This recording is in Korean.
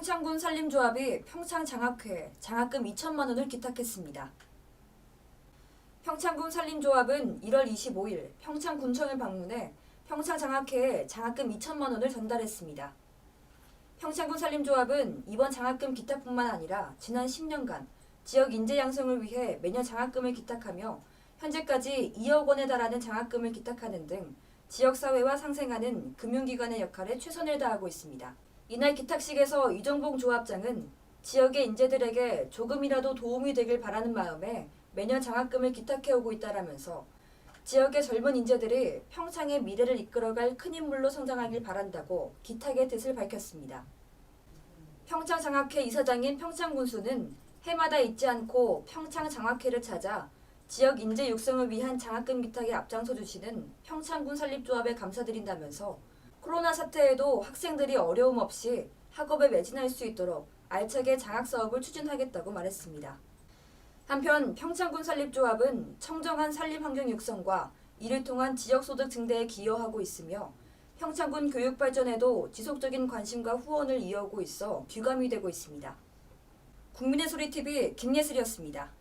평창군 산림조합이 평창 장학회 장학금 2천만 원을 기탁했습니다. 평창군 산림조합은 1월 25일 평창 군청을 방문해 평창 장학회에 장학금 2천만 원을 전달했습니다. 평창군 산림조합은 이번 장학금 기탁뿐만 아니라 지난 10년간 지역 인재 양성을 위해 매년 장학금을 기탁하며 현재까지 2억 원에 달하는 장학금을 기탁하는 등 지역사회와 상생하는 금융기관의 역할에 최선을 다하고 있습니다. 이날 기탁식에서 이정봉 조합장은 지역의 인재들에게 조금이라도 도움이 되길 바라는 마음에 매년 장학금을 기탁해오고 있다라면서 지역의 젊은 인재들이 평창의 미래를 이끌어갈 큰 인물로 성장하길 바란다고 기탁의 뜻을 밝혔습니다. 평창장학회 이사장인 평창군수는 해마다 잊지 않고 평창장학회를 찾아 지역 인재 육성을 위한 장학금 기탁에 앞장서 주시는 평창군 설립조합에 감사드린다면서 코로나 사태에도 학생들이 어려움 없이 학업에 매진할 수 있도록 알차게 장학 사업을 추진하겠다고 말했습니다. 한편 평창군 설립조합은 청정한 산림 환경 육성과 이를 통한 지역 소득 증대에 기여하고 있으며 평창군 교육 발전에도 지속적인 관심과 후원을 이어오고 있어 귀감이 되고 있습니다. 국민의 소리 TV 김예슬이었습니다.